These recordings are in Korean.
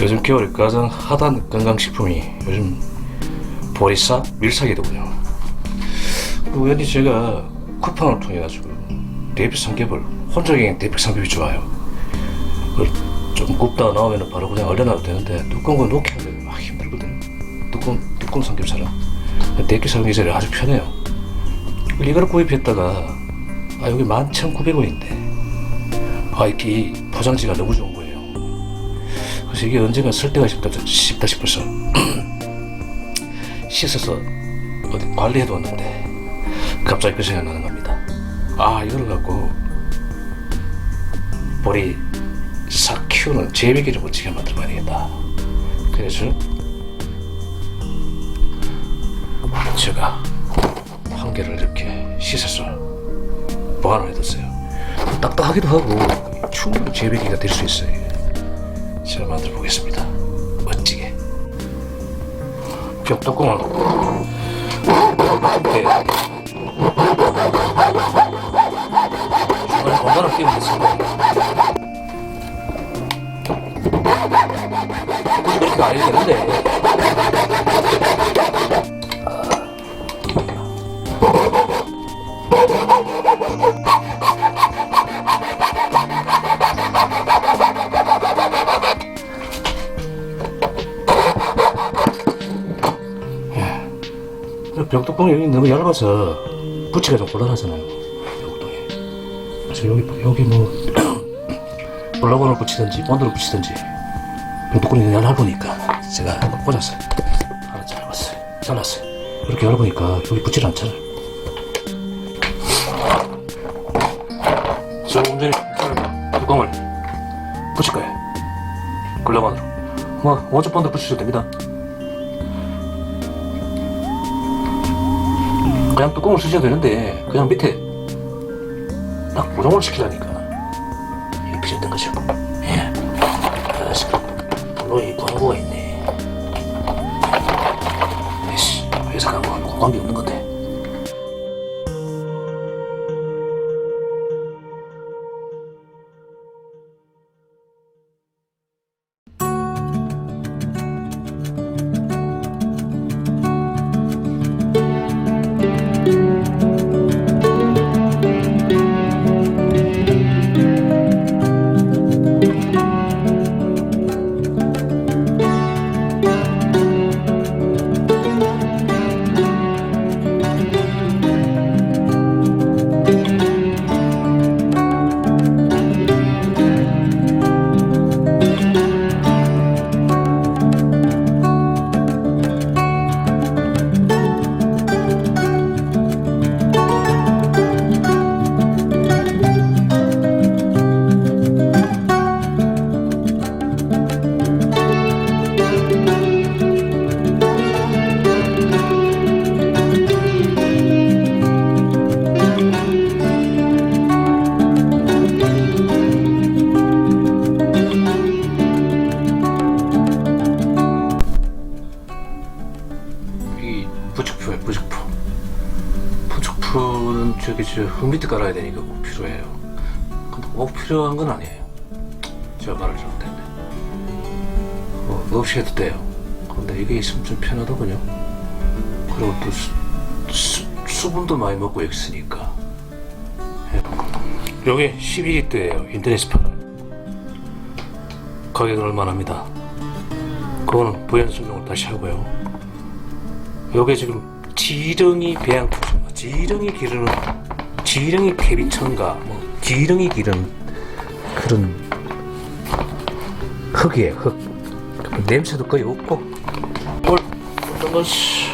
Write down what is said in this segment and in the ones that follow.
요즘 겨울에 가장 핫한 건강식품이 요즘 보리싹 밀싹이더군요. 그 왠지 제가 쿠팡을 통해 가지고 대표 삼겹을 혼자기엔 대표 삼겹이 좋아요. 좀 굽다 나오면 바로 그냥 얼려놔도 되는데 두꺼운 거 놓기 하면 막 힘들거든요. 두꺼운 두꺼운 삼겹살은 대표 삼겹살이 아주 편해요. 이걸 구입했다가 아 여기 11,900원인데 아 이게 포장지가 너무 좋은 거예요. 그래서 이게 언젠가 쓸 때가 싶다, 싶다 싶어서 씻어서 어디 관리해 뒀는데 갑자기 그 생각 나는 겁니다. 아 이걸 갖고 보리 싹 키우는 재배기를 멋지게 만들어 봐야 되겠다. 그래서 제가 한 개를 이렇게 씻어서 보관을 해뒀어요. 딱딱하기도 하고 충분히 재배기가 될 수 있어요. 제가 만들어 보겠습니다. 멋지게. 벽뚜껑을 이렇게 중간에 공간을 끼우면 됐습니다. 그렇게 안 해도 되는데 벽뚜껑이 여기 너무 얇아서 붙이가 좀 곤란하잖아요. 벽뚜껑이. 그래서 여기 여기 뭐 블럭으로 붙이든지 본드로 붙이든지 벽뚜껑이 얇으니까 제가 꽂았어요. 하나 잘랐어요. 잘랐어요. 이렇게 얇으니까 여기 붙질 않잖아요. 조금 전에 뚜껑을 붙일 거예요. 글러건으로. 뭐 원조 본드 붙이셔도 됩니다. 그냥 뚜껑을 쓰셔도 되는데 그냥 밑에 딱 고정을 시키라니까 저기 저 흙밑에 깔아야 되니까 꼭 필요해요. 근데 꼭 필요한 건 아니에요. 제가 말을 잘못했네. 어, 없이 해도 돼요. 근데 이게 있으면 좀 편하더군요. 그리고 또 수, 수, 수분도 많이 먹고 있으니까. 예. 요게 12리터예요. 인터넷 판을 가격은 얼마나 합니다? 그거는 부연 설명을 다시 하고요. 요게 지금 지렁이 배양토 지렁이 기르는 지렁이 캐비천가 뭐 지렁이 기르는 그런 흙이에요 흙. 냄새도 거의 없고. 뭘 어떤 것이?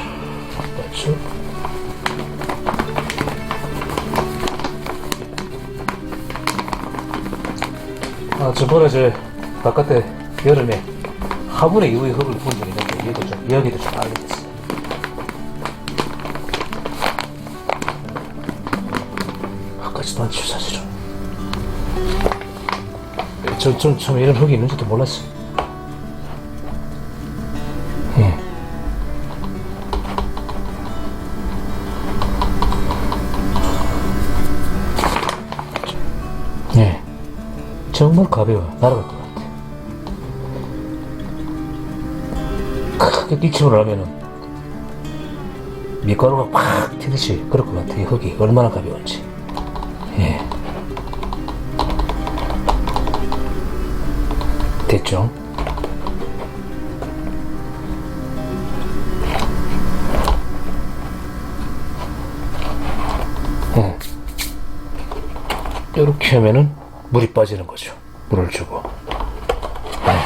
아 저번에 저 바깥에 여름에 화분에 이후에 흙을 본 적이 있는데 얘도 좀 이야기도 좀됐 저, 전 처음에 이런 흙이 있는지도 몰랐어요 예. 예. 정말 가벼워 날아갈 것 같아 크게 끼침을 하면은 밀가루가 팍 튀듯이 그럴 것 같아요. 흙이 얼마나 가벼운지. 예. 됐죠? 예. 이렇게 하면은 물이 빠지는 거죠. 물을 주고. 예.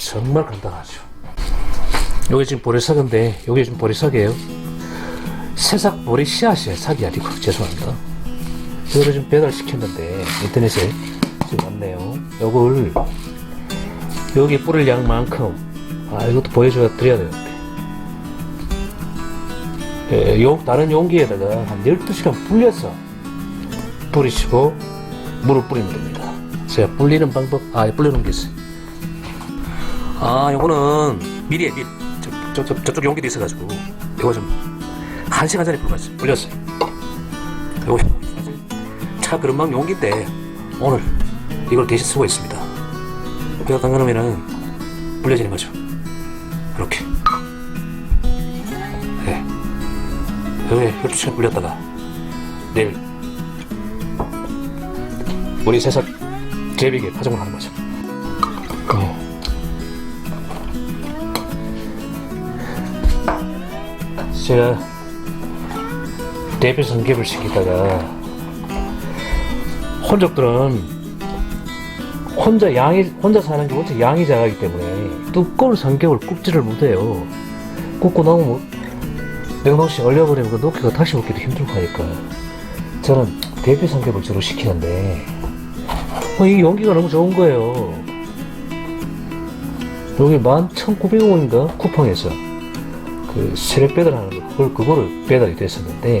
정말 간단하죠. 요게 지금 보리삭인데 요게 지금 보리삭이에요. 새싹 보리 씨앗이에요. 삭이 아니고 죄송합니다. 이거를 지금 배달시켰는데 인터넷에 지금 왔네요. 요걸 여기 뿌릴 양만큼 아 이것도 보여줘야 드려야 되는데 예, 요 다른 용기에다가 한 12시간 불려서 뿌리시고 물을 뿌리면 됩니다. 제가 불리는 방법 아 불려놓은 게 있어요. 아, 요거는 밀이에요, 밀. 저, 저, 저, 저 쪽 용기도 있어가지고. 요거 좀, 한 시간 전에 불렀어요. 불렸어요. 요거 차 그런망 용기인데, 오늘 이걸 대신 쓰고 있습니다. 뼈가 당겨놓으면은 불려지는 거죠. 이렇게. 네. 여기 12시간 불렸다가, 내일, 우리 새싹 제비게 파종을 하는 거죠. 네. 제가 대표 성ገብ을 시키다가 혼족들은 혼자 양이 혼자 사는 게 원체 양이 작아기 때문에 두꺼운 삼겹을 굽지를 못해요. 굽고 나면 냉동실 얼려버리면 그 녹기가 다시 먹기도 힘들고 하니까 저는 대표 삼겹을 주로 시키는데 어, 이 용기가 너무 좋은 거예요. 여기 11,900원인가 쿠팡에서 그 세력 배달하는 거 그걸 그거를 배달이 됐었는데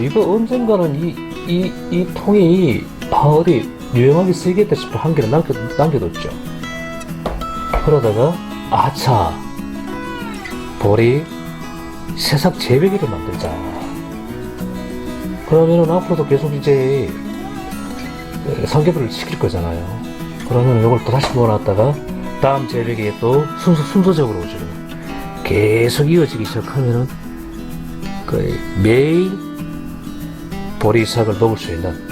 이거 언젠가는 이 이 이 통이 아 어디 유용하게 쓰이겠다 싶어 한 개를 남겨 남겨뒀죠. 그러다가 아차 보리 새싹 재배기를 만들자. 그러면은 앞으로도 계속 이제 어, 삼겹살을 시킬 거잖아요. 그러면 이걸 또 다시 모아놨다가 다음 재배기에 또 순서 순서적으로 오죠. 계속 이어지기 시작하면은 거의 매일 보리삭을 먹을 수 있는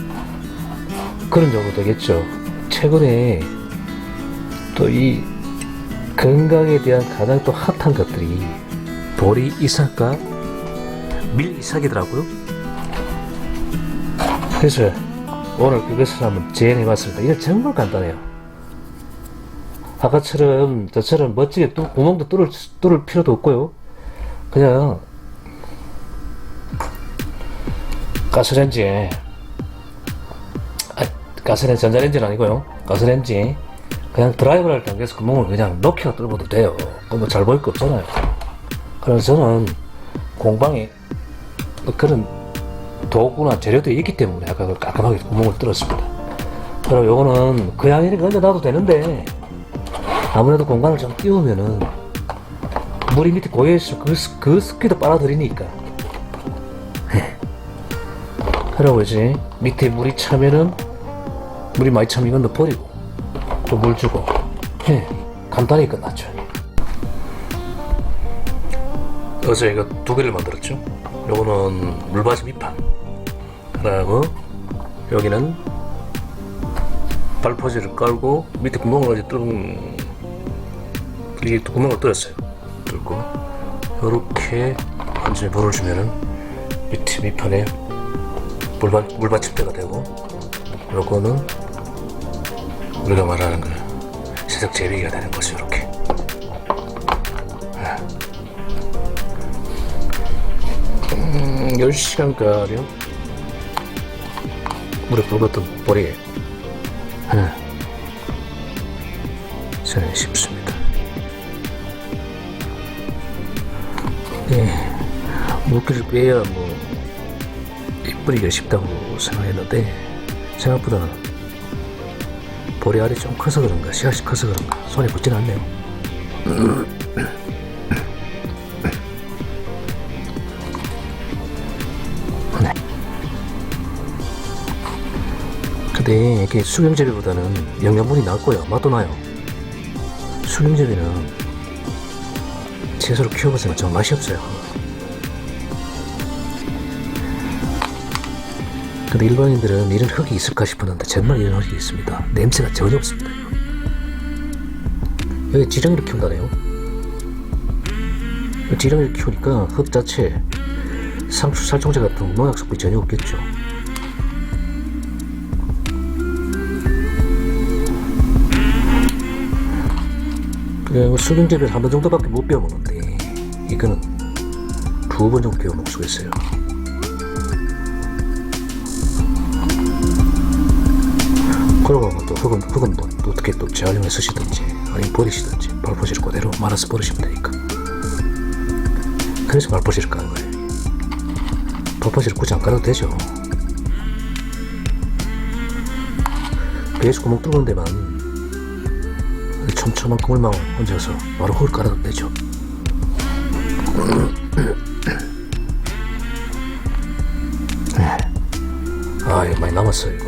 그런 정도 되겠죠. 최근에 또 이 건강에 대한 가장 또 핫한 것들이 보리 이삭과 밀 이삭이더라고요. 그래서 오늘 그것을 한번 재현해봤습니다. 이거 정말 간단해요. 아까처럼 저처럼 멋지게 또 구멍도 뚫을, 뚫을 필요도 없고요. 그냥 가스레인지에 아, 가스레인지 전자레인지는 아니고요. 가스레인지에 그냥 드라이버를 당겨서 구멍을 그냥 넣기가 뚫어도 돼요. 그뭐 잘 보일 거 없잖아요. 그래서 저는 공방에 그런 도구나 재료들이 있기 때문에 아까 그걸 깔끔하게 구멍을 뚫었습니다. 그럼 요거는 그냥 이렇게 얹어놔도 되는데 아무래도 공간을 좀 띄우면은 물이 밑에 고여있어 그, 습- 그 습기도 빨아들이니까 그러고 이제 밑에 물이 차면은 물이 많이 차면 이건 넣어버리고 또 물 주고. 예, 간단히 끝났죠. 어제 이거 두 개를 만들었죠. 요거는 물받이 밑판. 하나하고 여기는 발포지를 깔고 밑에 구멍을 이제 뚫은 이게 또 구멍을 뚫었어요. 뚫고 이렇게 완전히 물을 주면은 밑에 밑판에 물받 물받침대가 되고 요거는 우리가 말하는 그 세적 재배기가 되는 거죠. 이렇게. 음, 10시간가량 물에 불었던 보리에 예. 저는 쉽습니다. 예, 물기를 빼야 뭐 이쁘기가 쉽다고 생각했는데 생각보다 보리 알이 좀 커서 그런가 씨앗이 커서 그런가 손에 붙진 않네요. 네. 근데 이게 수경재배보다는 영양분이 낮고요 맛도 나요. 수능제비는 채소로 키워보세요. 좀 맛이 없어요. 근데 일반인들은 이런 흙이 있을까 싶었는데 정말 이런 흙이 있습니다. 냄새가 전혀 없습니다. 여기 지렁이를 키운다네요. 지렁이를 키우니까 흙 자체 상추 살충제 같은 농약 성분이 전혀 없겠죠. 그 수경재배를 한 번 정도밖에 못 배워먹는데 이거는 두 번 정도 배워먹을 수가 있어요. 그러고 뭐또 흙은 흙은 뭐 어떻게 또 재활용해 쓰시든지 아니면 버리시든지 발포지를 그대로 말아서 버리시면 되니까. 그래서 발포지를 까는 거예요. 발포지를 굳이 안 깔아도 되죠. 배에서 구멍 뚫는 데만 촘촘한 그물망 얹어서 바로 흙을 깔아도 되죠. 네. 아, 많이 남았어요,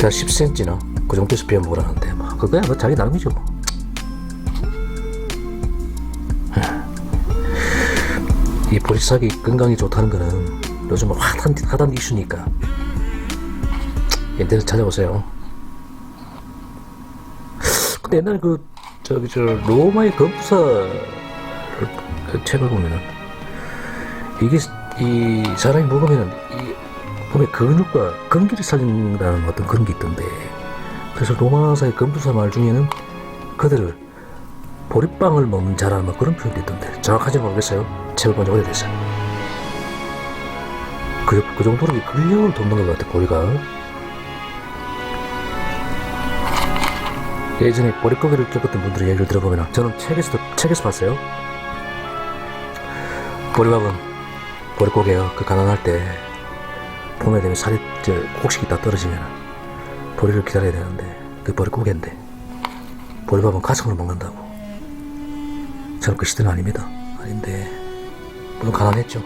자, 10cm나 그 정도에서 비워 먹으라는데, 뭐, 그거야, 뭐, 자기 나름이죠, 뭐. 이 보리싹이 건강에 좋다는 거는 요즘 핫한, 핫한 이슈니까 인터넷 찾아보세요. 근데 옛날에 그 저기 저 로마의 검사 그 책을 보면은 이게 이 사람이 먹으면은 이 몸의 근육과 근기를 살린다는 어떤 그런 게 있던데 그래서 로마사의 검부사 말 중에는 그들을 보리빵을 먹는 자라는 뭐 그런 표현도 있던데 정확하지 모르겠어요. 책을 본지 오래됐어요. 그, 그 정도로 이 근력을 돕는 것 같아, 보리가. 예전에 보리고기를 겪었던 분들의 얘기를 들어보면 저는 책에서도, 책에서 봤어요. 보리밥은 보리고기예요. 그 가난할 때 봄에 되면 살이, 저, 곡식이 다 떨어지면 보리를 기다려야 되는데 그 보리고기인데 보리밥은 가성으로 먹는다고. 저는 그 시대는 아닙니다. 아닌데 물론 가난했죠.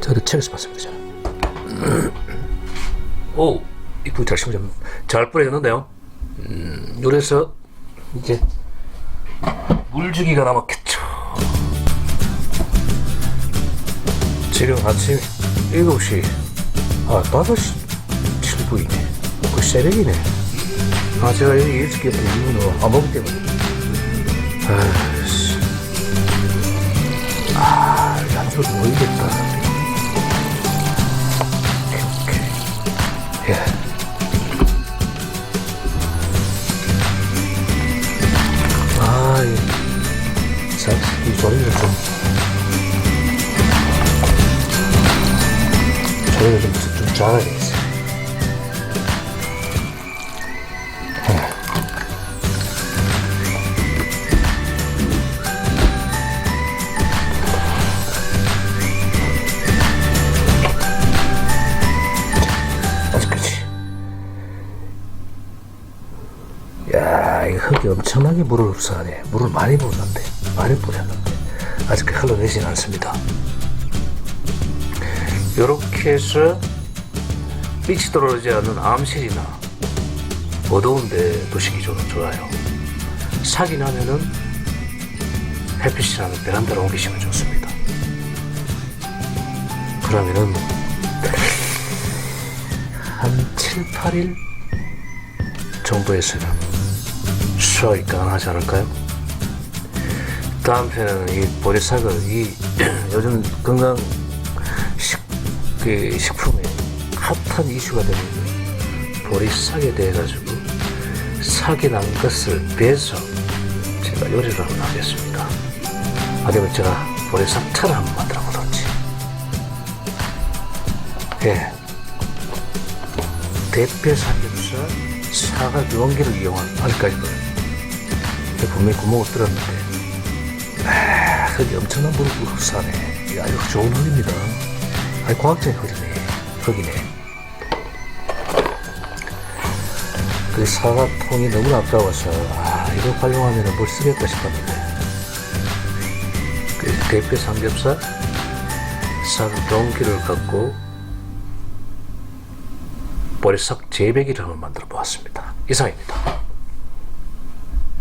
저도 책에서 봤습니다. 저는. 오, 이쁘게 잘 심으면 잘 뿌려졌는데요. 음, 요래서 이제 물주기가 남았겠죠. 지금 아침 7시, 아, 5시 7분이네. 그 새벽이네. 아, 제가 여기 일찍 했던 이유는 안 먹기 때문에. 아이씨. 아, 안주로 모이겠다. 오케이, 오케이. 예. 아, 이 소리를 좀. 소리를 좀, 좀 잘라야겠어. 아직까지. 야, 이 흙이 엄청나게 물을 흡수하네. 물을 많이 부었는데, 많이 뿌렸는데, 아직 흘러내진 않습니다. 이렇게 해서 빛이 들어오지 않는 암실이나 어두운 데 두시기 좋, 좋아요. 사기 나면은 햇빛이 나는 베란다로 옮기시면 좋습니다. 그러면은 한 7, 8일 정도에서는 수확이 가능하지 않을까요? 다음 편에는 이 보리싹을 이 요즘 건강 식, 그 식품에 핫한 이슈가 되는 보리싹에 대해 가지고 싹이 난 것을 빼서 제가 요리를 한번 하겠습니다. 아니면 제가 보리싹 차를 한번 만들어 보든지. 예. 대패 삼겹살 사과 유원기를 이용한 아직까지 도 분명히 구멍을 뚫었는데 아, 엄청난 물을 흡수하네 아주 좋은 흙입니다 아주 과학적인 흙이네 흙이네 그 사과통이 너무 아까워서 아 이거 활용하면 뭘 쓰겠다 싶었는데 대표 삼겹살 싹 동기를 갖고 보리싹 재배기를 한번 만들어 보았습니다. 이상입니다.